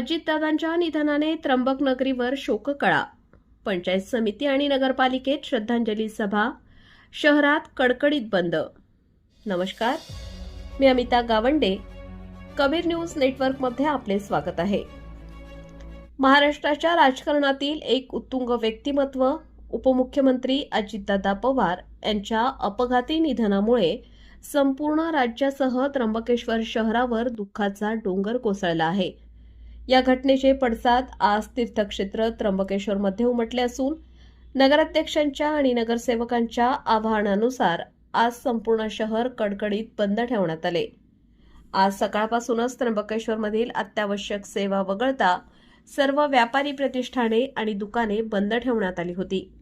अजितदादांच्या निधनाने त्र्यंबकनगरीवर शोककळा पंचायत समिती आणि नगरपालिकेत श्रद्धांजली सभा. शहरात कडकडीत बंद. नमस्कार. मी अमिता गावंडे. कबीर न्यूज नेटवर्कमध्ये आपले स्वागत आहे. महाराष्ट्राच्या राजकारणातील एक उत्तुंग व्यक्तिमत्व उपमुख्यमंत्री अजितदादा पवार यांच्या अपघाती निधनामुळे संपूर्ण राज्यासह त्र्यंबकेश्वर शहरावर दुःखाचा डोंगर कोसळला आहे. या घटनेचे पडसाद आज तीर्थक्षेत्र त्र्यंबकेश्वरमध्ये उमटले असून नगराध्यक्षांच्या आणि नगरसेवकांच्या आवाहनानुसार आज संपूर्ण शहर कडकडीत बंद ठेवण्यात आले. आज सकाळपासूनच त्र्यंबकेश्वरमधील अत्यावश्यक सेवा वगळता सर्व व्यापारी प्रतिष्ठाने आणि दुकाने बंद ठेवण्यात आली होती.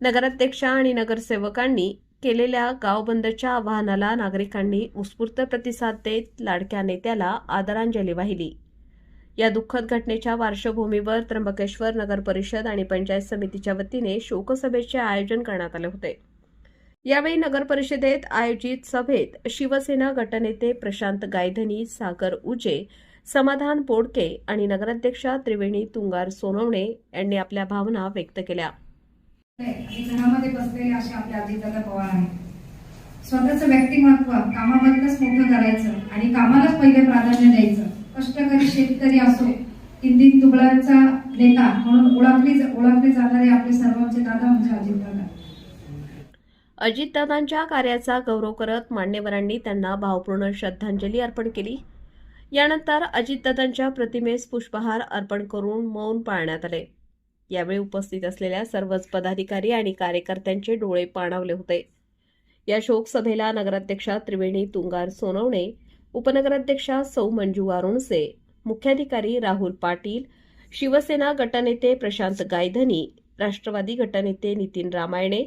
नगराध्यक्षा आणि नगरसेवकांनी केलेल्या गावबंदच्या आवाहनाला नागरिकांनी उत्स्फूर्त प्रतिसाद देत लाडक्या नेत्याला आदरांजली वाहिली. या दुःखद घटनेच्या पार्श्वभूमीवर त्र्यंबकेश्वर नगर परिषद आणि पंचायत समितीच्या वतीने शोकसभेचे आयोजन करण्यात आले होते. यावेळी नगर परिषदेत आयोजित सभेत शिवसेना गटनेते प्रशांत गायधनी सागर उजे समाधान बोडके आणि नगराध्यक्षा त्रिवेणी तुंगार सोनवणे यांनी आपल्या भावना व्यक्त केल्या. घरामध्ये बसलेले असे अजितदादा पवार आहेत. स्वतःचं व्यक्तिमत्व कामामधनच मोठं करायचं आणि कामालाच पहिले प्राधान्य द्यायचं. कष्टकरी शेतकरी असो हिंदीत तुबळांचा नेता म्हणून ओळखले ओळखले जाणारे आपले सर्वांचे दादा म्हणजे अजितदादा अजितदादांच्या कार्याचा गौरव करत मान्यवरांनी त्यांना भावपूर्ण श्रद्धांजली अर्पण केली. यानंतर अजितदादांच्या प्रतिमेस पुष्पहार अर्पण करून मौन पाळण्यात आले. यावेळी उपस्थित असलेल्या सर्वच पदाधिकारी आणि कार्यकर्त्यांचे डोळे पाणावले होते. या शोकसभेला नगराध्यक्षा त्रिवेणी तुंगार सोनवणे उपनगराध्यक्षा सौ मंजू वारुणसे मुख्याधिकारी राहुल पाटील शिवसेना गटनेते प्रशांत गायधनी राष्ट्रवादी गटनेते नितीन रामायणे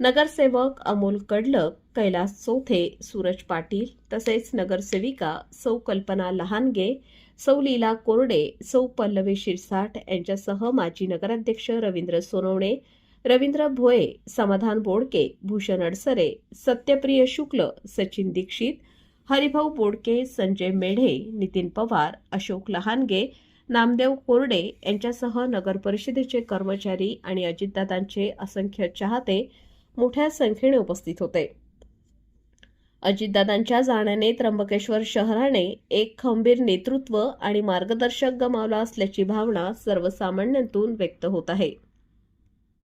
नगरसेवक अमोल कडलक कैलास चौथे सूरज पाटील तसेच नगरसेविका सौ कल्पना लहानगे सौ लीला कोरडे सौ पल्लवी शिरसाट यांच्यासह माजी नगराध्यक्ष रवींद्र सोनवणे रवींद्र भोये समाधान बोडके भूषण अडसरे सत्यप्रिय शुक्ल सचिन दीक्षित हरिभाऊ बोडके संजय मेढे नितीन पवार अशोक लहानगे नामदेव कोरडे यांच्यासह नगर परिषदेचे कर्मचारी आणि अजितदादांचे असंख्य चाहते मोठ्या संख्येने उपस्थित होते. अजितदादांच्या जाण्याने त्र्यंबकेश्वर शहराने एक खंबीर नेतृत्व आणि मार्गदर्शक गमावला असल्याची भावना सर्वसामान्यांतून व्यक्त होत आहे.